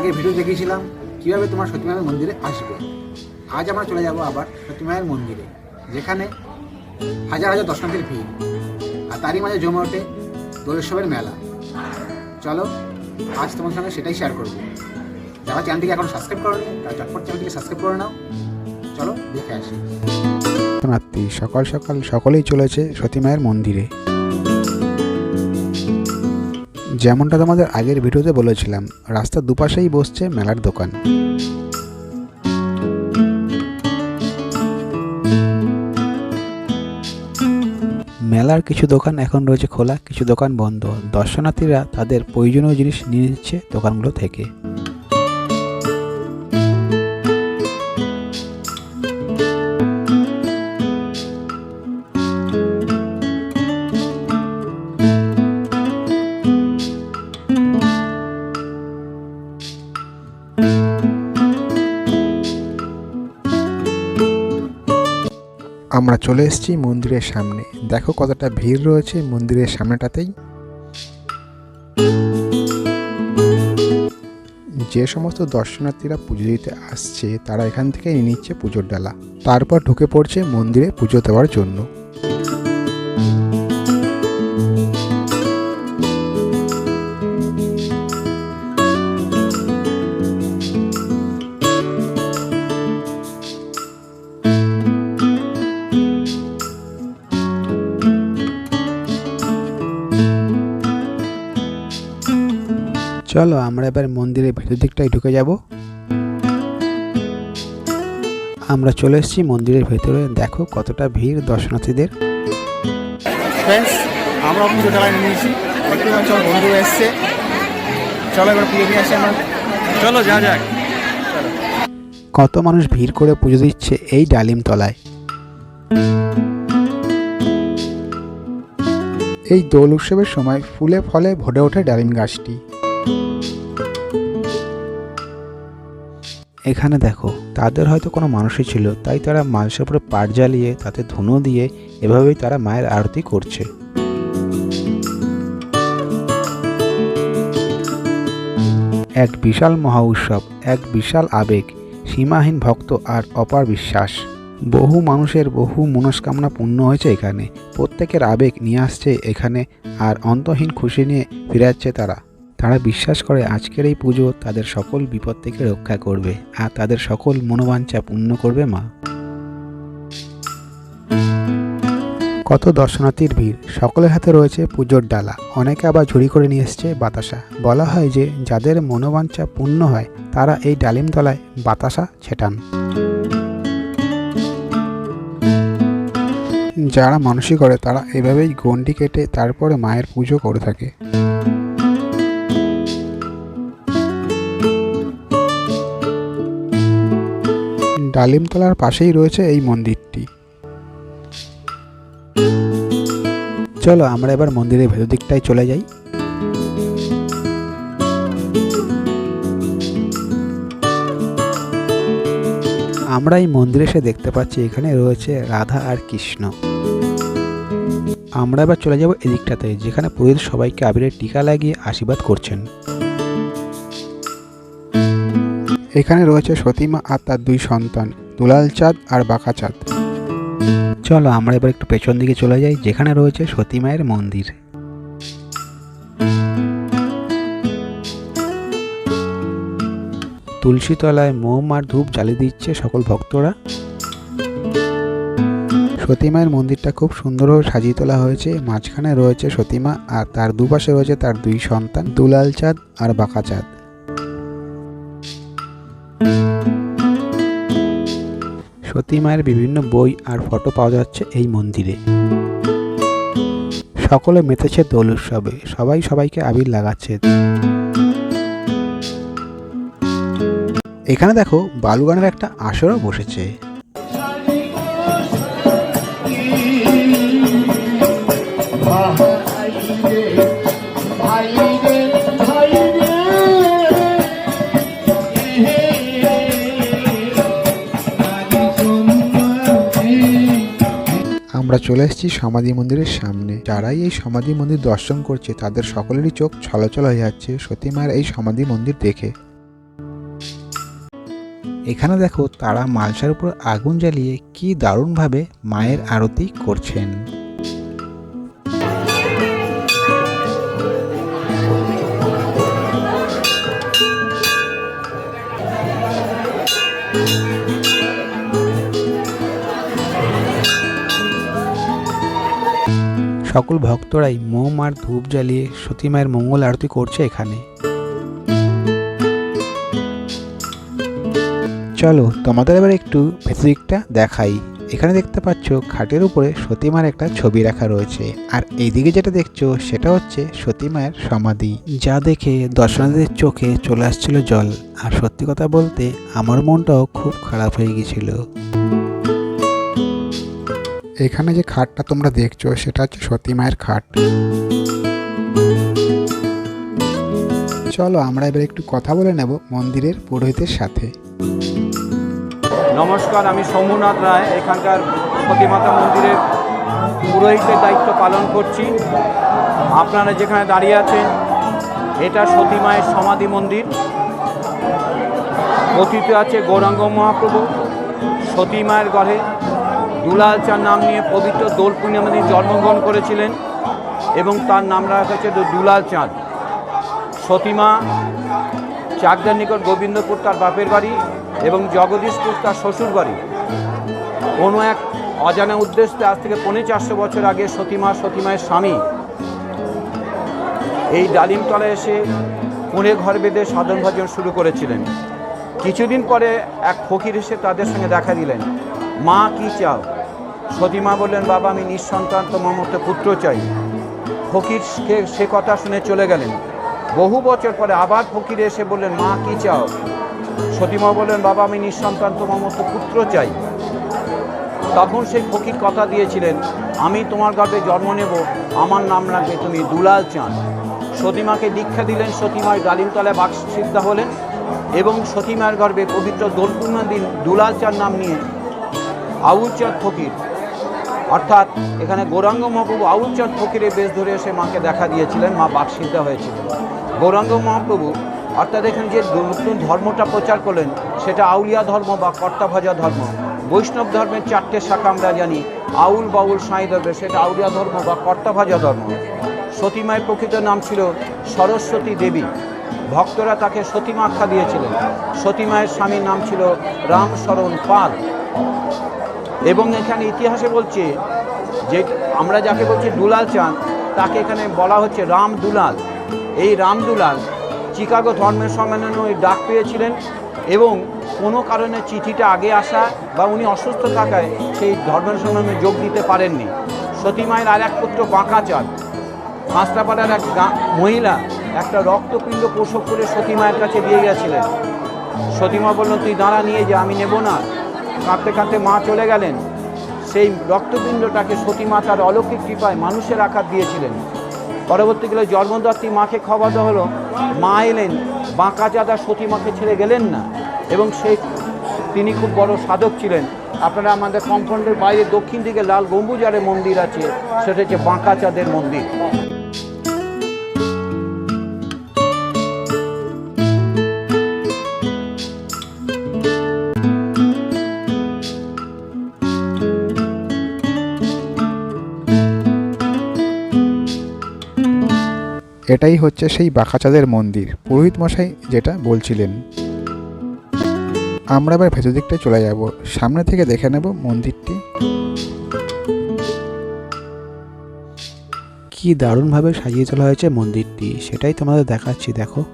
আগের ভিডিও দেখিয়েছিলাম, কীভাবে তোমার সতীমায়ের মন্দিরে আসবে। আজ আমরা চলে যাব আবার সতীমায়ের মন্দিরে, যেখানে হাজার হাজার দর্শনার্থীর ভিড়, আর তারই মাঝে জমে ওঠে দোলেশ্বরের মেলা। চলো, আজ তোমার সঙ্গে সেটাই শেয়ার করব। যারা চ্যানেলটিকে এখন সাবস্ক্রাইব করো তারা চটপট চ্যানেলটিকে সাবস্ক্রাইব করে নাও। চলো, দেখে আসি। সকাল সকাল সকলেই চলেছে সতীমায়ের মন্দিরে। যেমনটা তোমাদের আগের ভিডিওতে বলেছিলাম, রাস্তার দুপাশেই বসছে মেলার দোকান। মেলার কিছু দোকান এখন রয়েছে খোলা, কিছু দোকান বন্ধ। দর্শনার্থীরা তাদের প্রয়োজনীয় জিনিস নিয়ে নিচ্ছে দোকানগুলো থেকে। আমরা চলে এসেছি মন্দিরের সামনে। দেখো কতটা ভিড় রয়েছে মন্দিরের সামনেটাতেই। যে সমস্ত দর্শনার্থীরা পুজো দিতে আসছে, তারা এখান থেকে নিয়ে নিচ্ছে পুজোর ডালা। তারপর ঢুকে পড়ছে মন্দিরে পুজো দেওয়ার জন্য। এবার মন্দিরের ভেতর দিকটায় ঢুকে যাব। আমরা চলে এসেছি মন্দিরের ভেতরে। দেখো কতটা ভিড় দর্শনার্থীদের। আমরা পুজো নিয়েছি। বন্ধু এসছে। চলো এবার পুজো দিয়ে আসি আমরা। চলো যা যাক। কত মানুষ ভিড় করে পুজো দিচ্ছে এই ডালিম তলায়। এই দোল উৎসবের সময় ফুলে ফলে ভরে ওঠে ডালিম গাছটি। এখানে দেখো, তাদের হয়তো কোনো মানুষই ছিল, তাই তারা মালসের উপরে পাট জ্বালিয়ে, তাতে ধুনো দিয়ে এভাবেই তারা মায়ের আরতি করছে। এক বিশাল মহা উৎসব, এক বিশাল আবেগ, সীমাহীন ভক্ত আর অপার বিশ্বাস। বহু মানুষের বহু মনস্কামনা পূর্ণ হয়েছে এখানে। প্রত্যেকের আবেগ নিয়ে আসছে এখানে, আর অন্তহীন খুশি নিয়ে ফিরে যাচ্ছে তারা। তারা বিশ্বাস করে আজকের এই পুজো তাদের সকল বিপদ থেকে রক্ষা করবে, আর তাদের সকল মনোবাঞ্ছা পূর্ণ করবে মা। কত দর্শনার্থীর ভিড়, সকলের হাতে রয়েছে পুজোর ডালা। অনেকে আবার ঝুড়ি করে নিয়ে এসছে বাতাসা। বলা হয় যে, যাদের মনোবাঞ্ছা পূর্ণ হয়, তারা এই ডালিম তলায় বাতাসা ছেটান। যারা মানসিক করে, তারা এভাবেই গন্ডি কেটে তারপরে মায়ের পুজো করে থাকে। ডালিমতলার পাশেই রয়েছে এই মন্দিরটি। চলো আমরা এবার মন্দিরের ভেতর দিকটায় চলে যাই। আমরা এই মন্দিরে এসে দেখতে পাচ্ছি এখানে রয়েছে রাধা আর কৃষ্ণ। আমরা এবার চলে যাব এদিকটাতে, যেখানে পুরোহিত সবাইকে আবিরের টিকা লাগিয়ে আশীর্বাদ করছেন। এখানে রয়েছে সতীমা আর তার দুই সন্তান, দুলাল চাঁদ আর বাঁকা চাঁদ। চলো আমরা এবার একটু পেছন দিকে চলে যাই, যেখানে রয়েছে সতী মায়ের মন্দির। তুলসী তলায় মোম আর ধূপ জ্বালিয়ে দিচ্ছে সকল ভক্তরা। সতী মায়ের মন্দিরটা খুব সুন্দরভাবে সাজিয়ে তোলা হয়েছে। মাঝখানে রয়েছে সতীমা আর তার দুপাশে রয়েছে তার দুই সন্তান, দুলাল চাঁদ আর বাঁকা চাঁদ। সতী মায়ের বিভিন্ন বই আর ফটো পাওয়া যাচ্ছে এই মন্দিরে। সকলে মেতেছে দোল উৎসবে। সবাই সবাইকে আবির লাগাচ্ছে। এখানে দেখো বালুগানের একটা আসরও বসেছে। আমরা চলে এসেছি সমাধি মন্দিরের সামনে। যারাই এই সমাধি মন্দির দর্শন করছে, তাদের সকলেরই চোখ ছলছল হয়ে যাচ্ছে। সতী মায়ের এই সমাধি মন্দির দেখে। এখানে দেখো, তারা মালসার উপর আগুন জ্বালিয়ে কি দারুণভাবে মায়ের আরতি করছেন। সকল ভক্তরাই মোম আর ধূপ জ্বালিয়ে সতী মায়ের মঙ্গল আরতি করছে এখানে। চলো তোমাদের এবার একটু ভেতর দিকটা দেখাই। এখানে দেখতে পাচ্ছ খাটের উপরে সতীমার একটা ছবি রাখা রয়েছে। আর এইদিকে যেটা দেখছ সেটা হচ্ছে সতীমায়ের সমাধি। যা দেখে দর্শনার্থীদের চোখে চলে আসছিল জল। আর সত্যি কথা বলতে আমার মনটাও খুব খারাপ হয়ে গেছিল। এখানে যে খাটটা তোমরা দেখছ, সেটা হচ্ছে সতী মায়ের খাট। চলো আমরা এবার একটু কথা বলে নেব মন্দিরের পুরোহিতের সাথে। নমস্কার, আমি শম্ভুনাথ রায়, এখানকার সতীমাতা মন্দিরের পুরোহিতের দায়িত্ব পালন করছি। আপনারা যেখানে দাঁড়িয়ে আছেন, এটা সতী মায়ের সমাধি মন্দির। অতীতে আছে গৌরাঙ্গ মহাপ্রভু, সতী মায়ের গড়ে দুলাল চাঁদ নাম নিয়ে পবিত্র দোল পূর্ণিমা দিন জন্মগ্রহণ করেছিলেন এবং তার নাম রাখা হয়েছে দুলাল চাঁদ সতীমা, চাকদার নিকট গোবিন্দপুর তার বাপের বাড়ি এবং জগদীশপুর তার শ্বশুর বাড়ি। কোনো এক অজানা উদ্দেশ্যে আজ থেকে পৌনে চারশো বছর আগে সতীমা, সতীমায়ের স্বামী এই ডালিমতলা এসে পুনে ঘর বেঁধে সাধন ভজন শুরু করেছিলেন। কিছুদিন পরে এক ফকির এসে তাদের সঙ্গে দেখা দিলেন। মা কি চাও? সতীমা বললেন, বাবা, আমি নিঃসন্তান তোমার মতো পুত্র চাই। ফকিরকে সে কথা শুনে চলে গেলেন। বহু বছর পরে আবার ফকির এসে বললেন, মা কি চাও? সতীমা বললেন, বাবা, আমি নিঃসন্তান তোমার মতো পুত্র চাই। তখন সেই ফকির কথা দিয়েছিলেন, আমি তোমার গর্ভে জন্ম নেব, আমার নাম রাখবে তুমি দুলাল চাঁদ। সতীমাকে দীক্ষা দিলেন, সতীমার ডালিমতলায় বাক্স সিদ্ধা হলেন এবং সতীমার গর্ভে পবিত্র দোলপূর্ণা দিন দুলাল চাঁদ নাম নিয়ে আউল ফকির। অর্থাৎ এখানে গৌরাঙ্গ মহাপ্রভু আউল চাঁদ ফকিরের বেশ ধরে এসে মাকে দেখা দিয়েছিলেন, মা বাকসিদ্ধা হয়েছিলেন গৌরাঙ্গ মহাপ্রভু অর্থাৎ এখানে যে নতুন ধর্মটা প্রচার করলেন, সেটা আউলিয়া ধর্ম বা কর্তাভাজা ধর্ম। বৈষ্ণব ধর্মের চারটে শাখা আমরা জানি, আউল, বাউল, সাঁই ধর্ম, সেটা আউলিয়া ধর্ম বা কর্তাভাজা ধর্ম। সতীমায়ের প্রকৃত নাম ছিল সরস্বতী দেবী। ভক্তরা তাকে সতীমা আখ্যা দিয়েছিলেন। সতীমায়ের স্বামীর নাম ছিল রামশরণ পাল। এবং এখানে ইতিহাসে বলছে যে আমরা যাকে বলছি দুলাল চাঁদ, তাকে এখানে বলা হচ্ছে রাম দুলাল। এই রাম দুলাল চিকাগো ধর্মের সম্মেলনে ওই ডাক পেয়েছিলেন এবং কোনো কারণে চিঠিটা আগে আসা বা উনি অসুস্থ থাকায় সেই ধর্মের সম্মেলনে যোগ দিতে পারেননি। সতীমায়ের আর এক পুত্র বাঁকা চাঁদ। পাঁচটাপাড়ার এক মহিলা একটা রক্তপিণ্ড প্রসব করে সতীমায়ের কাছে দিয়ে গেছিলেন। সতীমা বললেন তুই দাঁড়া, নিয়ে যে, আমি নেব না। কাঁদতে কাঁদতে মা চলে গেলেন। সেই রক্তপিণ্ডটাকে সতীমা তার অলৌকিক কৃপায় মানুষের আকার দিয়েছিলেন। পরবর্তীকালে জন্মদত্তী মাকে খবর দেওয়া হলো। মা এলেন, বাঁকা চাঁদা সতীমাকে ছেড়ে গেলেন না এবং সেই তিনি খুব বড় সাধক ছিলেন। আপনারা আমাদের কম্পাউন্ডের বাইরে দক্ষিণ দিকে লাল গম্বুজারে মন্দির আছে, সেটা হচ্ছে বাঁকা চাঁদের মন্দির। এটাই হচ্ছে সেই বাঁকাচাঁদের মন্দির। পুরোহিত মশাই যেটা বলছিলেন। আমরা এবার ভেতর দিকটায় চলে যাব। সামনে থেকে দেখে নেব মন্দিরটি। কি দারুণভাবে সাজিয়ে তোলা হয়েছে মন্দিরটি। সেটাই তোমাদের দেখাচ্ছি দেখো।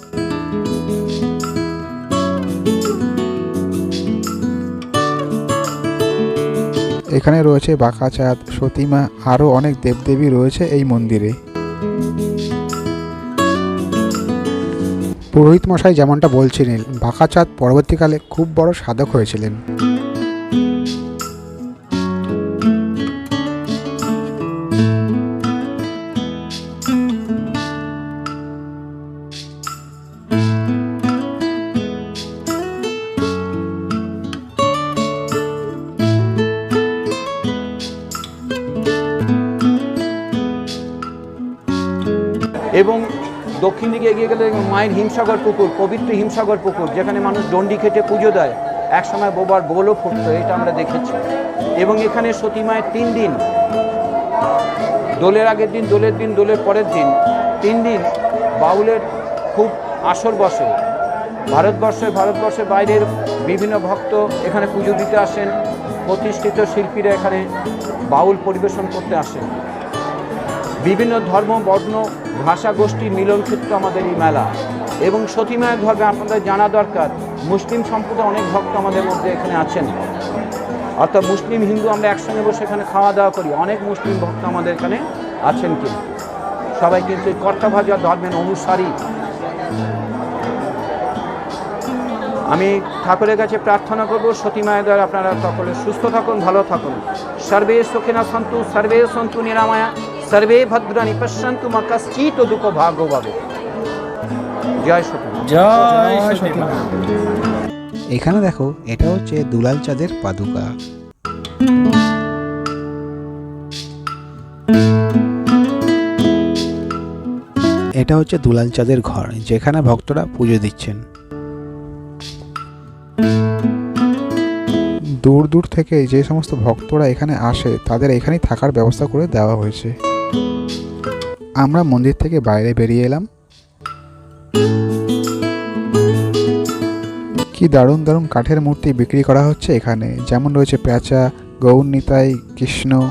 এখানে রয়েছে বাঁকাচাঁদ সতীমা আরও অনেক দেবদেবী রয়েছে এই মন্দিরে। পুরোহিত মশাই যেমনটা বলছিলেন বাঁকাচাঁদ পরবর্তীকালে খুব বড় সাধক হয়েছিলেন। এবং দক্ষিণ দিকে এগিয়ে গেলে মায়ের হিমসাগর পুকুর, পবিত্র হিমসাগর পুকুর, যেখানে মানুষ ডন্ডি খেটে পুজো দেয়। একসময় বোবার বোলও ফুটতো, এটা আমরা দেখেছি। এবং এখানে সতী মায়ের তিন দিন। দোলের আগের দিন, দোলের দিন, দোলের পরের দিন, তিন দিন বাউলের খুব আসর বসে। ভারতবর্ষে, ভারতবর্ষের বাইরের বিভিন্ন ভক্ত এখানে পুজো দিতে আসেন। প্রতিষ্ঠিত শিল্পীরা এখানে বাউল পরিবেশন করতে আসেন। বিভিন্ন ধর্ম, বর্ণ, ভাষা গোষ্ঠীর মিলন ক্ষেত্র আমাদের এই মেলা। এবং সতীমায়ের ধর্মে আপনাদের জানা দরকার, মুসলিম সম্প্রদায় অনেক ভক্ত আমাদের মধ্যে এখানে আছেন। অর্থাৎ মুসলিম, হিন্দু আমরা একসঙ্গে বসে এখানে খাওয়া দাওয়া করি, অনেক মুসলিম ভক্ত আমাদের এখানে আছেন কিন্তু। সবাই কিন্তু এই কর্তা ভাজা ধর্মের অনুসারী। আমি ঠাকুরের কাছে প্রার্থনা করব সতী মায়ের দ্বারা আপনারা সকলে সুস্থ থাকুন, ভালো থাকুন। সর্বে সুখিনা সন্তু, সর্বে সন্তু নিরাময়া। সর্বে ভদ্রাণী পশ্যন্তু মা কশ্চিত দুঃখ ভাগ্য পাবে জয় সতী। জয় সতী এখানে দেখো এটা হচ্ছে দুলাল চাঁদের পাদুকা। এটা হচ্ছে দুলাল চাঁদের ঘর যেখানে ভক্তরা পুজো দিচ্ছেন। দূর দূর থেকে যে সমস্ত ভক্তরা এখানে আসে তাদের এখানেই থাকার ব্যবস্থা করে দেওয়া হয়েছে। আমরা মন্দির থেকে বাইরে বেরিয়ে এলাম। কি দারুণ দারুণ কাঠের মূর্তি বিক্রি করা হচ্ছে এখানে। যেমন রয়েছে প্যাঁচা গৌর নিতাই, কৃষ্ণ।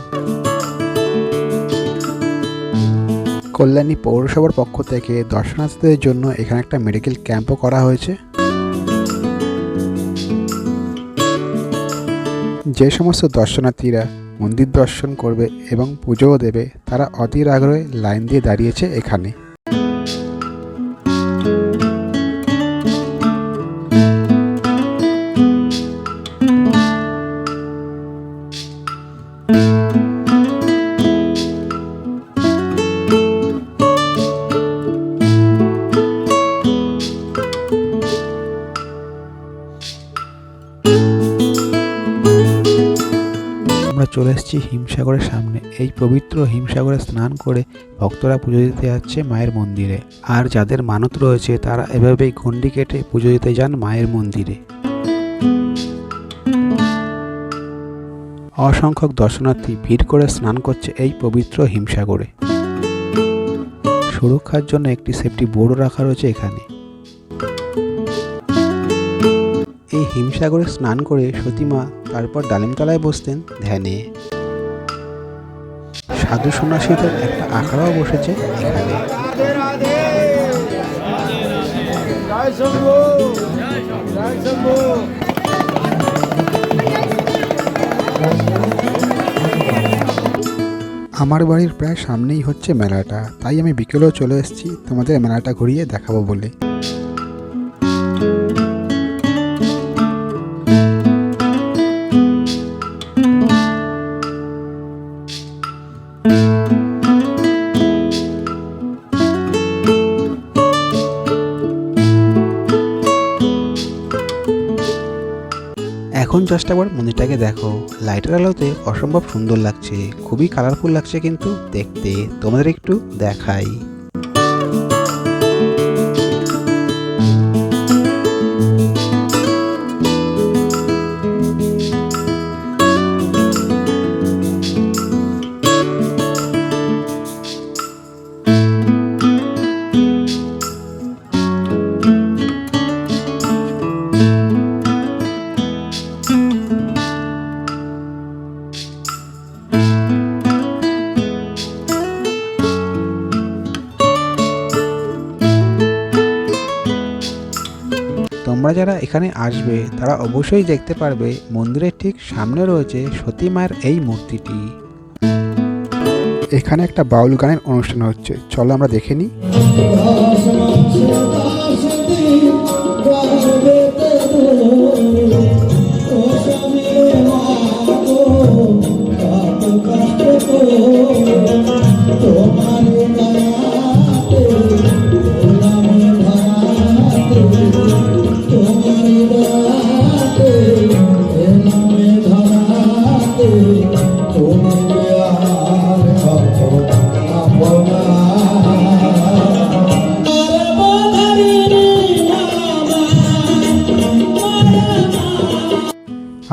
কল্যাণী পৌরসভার পক্ষ থেকে দর্শনার্থীদের জন্য এখানে একটা মেডিকেল ক্যাম্পও করা হয়েছে। যে সমস্ত দর্শনার্থীরা মন্দির দর্শন করবে এবং পুজোও দেবে তারা অধীর আগ্রহে লাইন দিয়ে দাঁড়িয়েছে এখানে। চলে এসেছি হিমসাগরের সামনে। এই পবিত্র হিমসাগরে স্নান করে ভক্তরা পুজো দিতে যাচ্ছে মায়ের মন্দিরে। আর যাদের মানত রয়েছে, তারা এভাবেই গন্ডি কেটে পুজো দিতে যান মায়ের মন্দিরে। অসংখ্যক দর্শনার্থী ভিড় করে স্নান করছে এই পবিত্র হিমসাগরে। সুরক্ষার জন্য একটি সেফটি বোর্ডও রাখা রয়েছে এখানে। এই হিমসাগরে স্নান করে সতীমা তারপর ডালিমতলায় বসতেন ধ্যানে। সাধু সন্ন্যাসীদের একটা আখড়াও বসেছে এখানে। আমার বাড়ির প্রায় সামনেই হচ্ছে মেলাটা, তাই আমি বিকেলেও চলে এসেছি, তোমাদের মেলাটা ঘুরিয়ে দেখাবো বলে। এখন জাস্ট আবার মন্দিরটাকে দেখো। লাইটের আলোতে অসম্ভব সুন্দর লাগছে। খুবই কালারফুল লাগছে কিন্তু দেখতে। তোমাদের একটু দেখাই। এখানে আসবে, তারা অবশ্যই দেখতে পারবে, মন্দিরের ঠিক সামনে রয়েছে সতী মায়ের এই মূর্তিটি। এখানে একটা বাউল গানের অনুষ্ঠান হচ্ছে, চলো আমরা দেখে নিই। Thank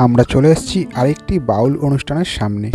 আমরা চলে এসেছি আরেকটি বাউল অনুষ্ঠানের সামনে।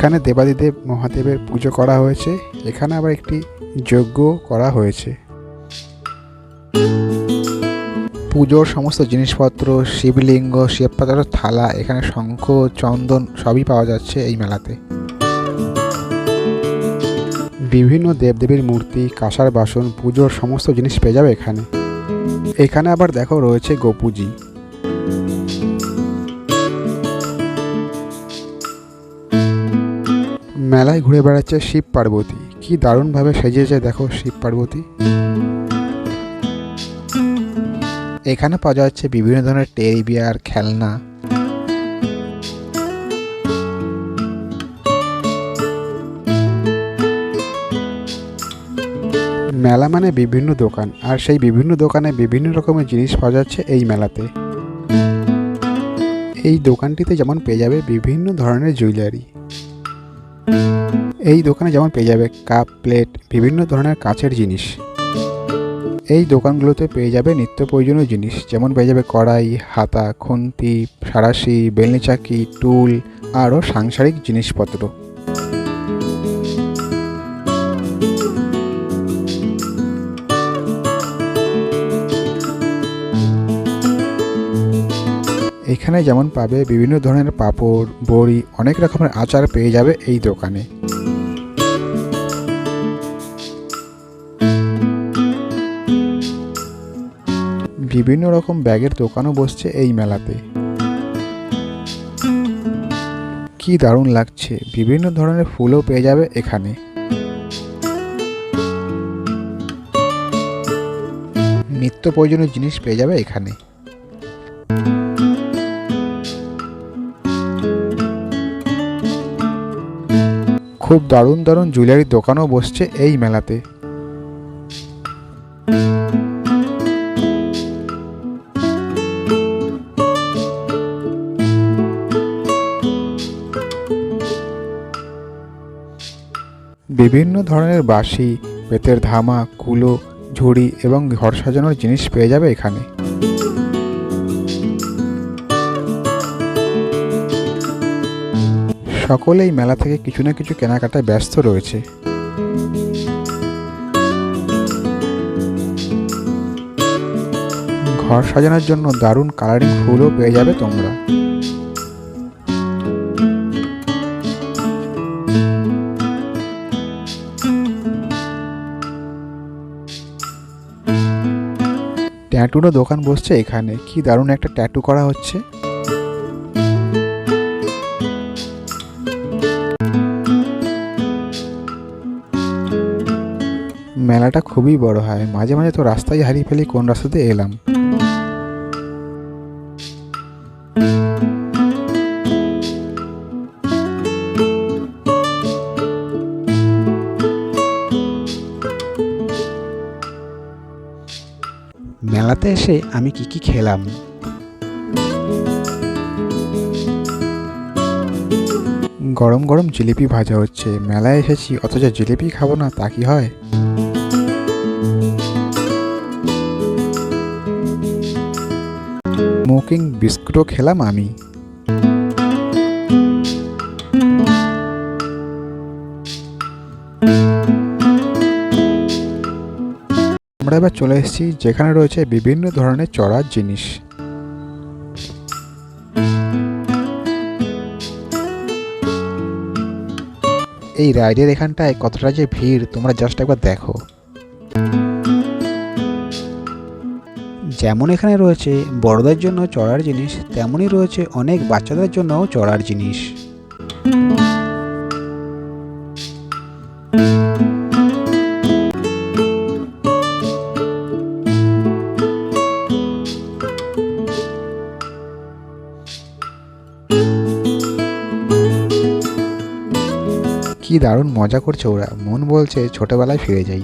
এখানে দেবাদিদেব মহাদেবের পুজো করা হয়েছে। এখানে আবার একটি যজ্ঞ করা হয়েছে। পুজোর সমস্ত জিনিসপত্র, শিবলিঙ্গ, শিবপাতার থালা, এখানে শঙ্খ, চন্দন সবই পাওয়া যাচ্ছে এই মেলাতে। বিভিন্ন দেবদেবীর মূর্তি, কাঁসার বাসন, পুজোর সমস্ত জিনিস পেয়ে যাবে এখানে। এখানে আবার দেখো রয়েছে গোপুজি। মেলায় ঘুরে বেড়াচ্ছে শিব পার্বতী। কি দারুণভাবে সেজেছে দেখো শিব পার্বতী। এখানে পাওয়া যাচ্ছে বিভিন্ন ধরনের টেরি বিয়ার, খেলনা। মেলা মানে বিভিন্ন দোকান, আর সেই বিভিন্ন দোকানে বিভিন্ন রকমের জিনিস পাওয়া যাচ্ছে এই মেলাতে। এই দোকানটিতে যেমন পেয়ে যাবে বিভিন্ন ধরনের জুয়েলারি। এই দোকানে যেমন পেয়ে যাবে কাপ, প্লেট, বিভিন্ন ধরনের কাচের জিনিস। এই দোকানগুলোতে পেয়ে যাবে নিত্য প্রয়োজনীয় জিনিস। যেমন পেয়ে যাবে কড়াই, হাতা, খুন্তি সারাশি বেলনি চাকি, টুল, আরও সাংসারিক জিনিসপত্র। এখানে যেমন পাবে বিভিন্ন ধরনের পাপড়, বড়ি, অনেক রকমের আচার পেয়ে যাবে এই দোকানে। বিভিন্ন রকম ব্যাগের দোকানও বসছে এই মেলাতে। কি দারুণ লাগছে, বিভিন্ন ধরনের ফুলও পেয়ে যাবে এখানে। নিত্য প্রয়োজনীয় জিনিস পেয়ে যাবে এখানে। খুব দারুণ দারুণ জুয়েলারির দোকানও বসছে এই মেলাতে। বিভিন্ন ধরনের বাঁশি, বেতের ধামা, কুলো, ঝুড়ি এবং ঘর সাজানোর জিনিস পেয়ে যাবে এখানে। সকলেই মেলা থেকে কিছু না কিছু কেনাকাটায় ব্যস্ত রয়েছে। ঘর সাজানোর জন্য দারুণ কালারিং ফুলও পেয়ে যাবে তোমরা। ট্যাটুরও দোকান বসছে এখানে। কি দারুণ একটা ট্যাটু করা হচ্ছে। মেলাটা খুবই বড় হয়। মাঝে মাঝে তো রাস্তায় হারিয়ে ফেলি কোন রাস্তাতে এলাম। মেলাতে এসে আমি কি কি খেলাম? গরম গরম জিলিপি ভাজা হচ্ছে। মেলায় এসেছি, অথচ জিলিপি খাব না, তা কি হয়? স্মোকিং বিস্কুটও খেলাম আমি। আমরা এবার চলে এসেছি যেখানে রয়েছে বিভিন্ন ধরনের চড়ার জিনিস। এই রাইডের এখানটায় কতটা যে ভিড়, তোমরা জাস্ট একবার দেখো। যেমন এখানে রয়েছে বড়দের জন্য চড়ার জিনিস, তেমনই রয়েছে অনেক বাচ্চাদের জন্যও চড়ার জিনিস। কি দারুণ মজা করছে ওরা। মন বলছে ছোটবেলায় ফিরে যাই।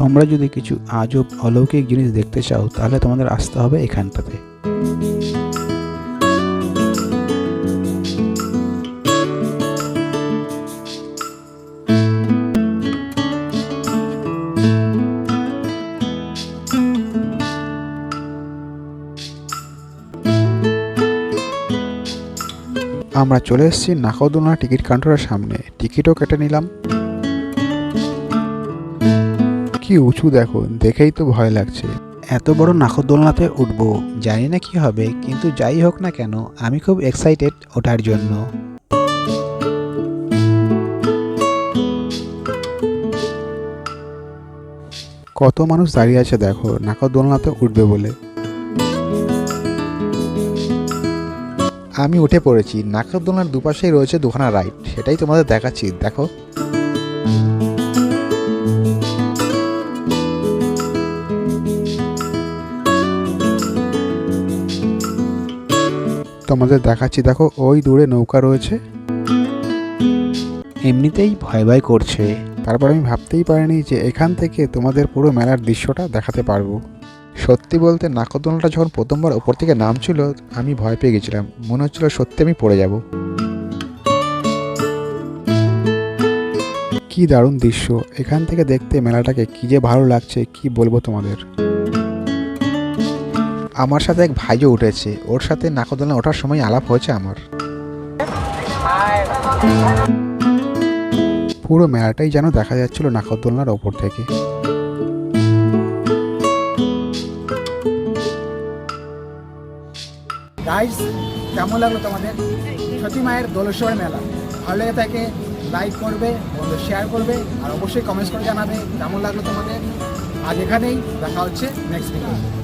তোমরা যদি কিছু আজব, অলৌকিক জিনিস দেখতে চাও, তাহলে তোমাদের আসতে হবে এখানটাতে। আমরা চলে এসেছি নাকদোনা টিকিট কাউন্টারের সামনে। টিকিটও কেটে নিলাম। কি উঁচু দেখো দেখেই তো ভয় লাগছে। এত বড় নাকদোলনাতে উঠবো জানি না কি হবে কিন্তু যাই হোক না কেন আমি খুব এক্সাইটেড ওঠার জন্য। কত মানুষ দাঁড়িয়ে আছে দেখো নাকদোলনাতে উঠবে বলে। আমি উঠে পড়েছি নাকদোলনার দুপাশেই রয়েছে দুখানা রাইড সেটাই তোমাদের দেখাচ্ছি দেখো। তোমাদের দেখাচ্ছি। দেখো, ওই দূরে নৌকা রয়েছে। এমনিতেই ভয় ভয় করছে। তারপর আমি ভাবতেই পারিনি যে এখান থেকে তোমাদের পুরো মেলার দৃশ্যটা দেখাতে পারব। সত্যি বলতে নাকদোলনাটা যখন প্রথমবার ওপর থেকে নামছিল, আমি ভয় পেয়ে গেছিলাম। মনে হচ্ছিল সত্যি আমি পড়ে যাব। কি দারুণ দৃশ্য। এখান থেকে দেখতে মেলাটাকে কি যে ভালো লাগছে, কি বলব তোমাদের? আমার সাথে এক ভাইও উঠেছে। ওর সাথে নাকদোলনা ওঠার সময় আলাপ হয়েছে আমার। পুরো মেলাটাই যেন দেখা যাচ্ছিল নাকদোলনার ওপর থেকে। গাইজ কেমন লাগল তোমাদের? সতী মায়ের দোলেশ্বর মেলা। ভালো লেগে থাকে লাইক করবে বন্ধু শেয়ার করবে, আর অবশ্যই কমেন্টস করে জানাবে। কেমন লাগল তোমাদের? আজ এখানেই দেখা হচ্ছে নেক্সট ভিডিও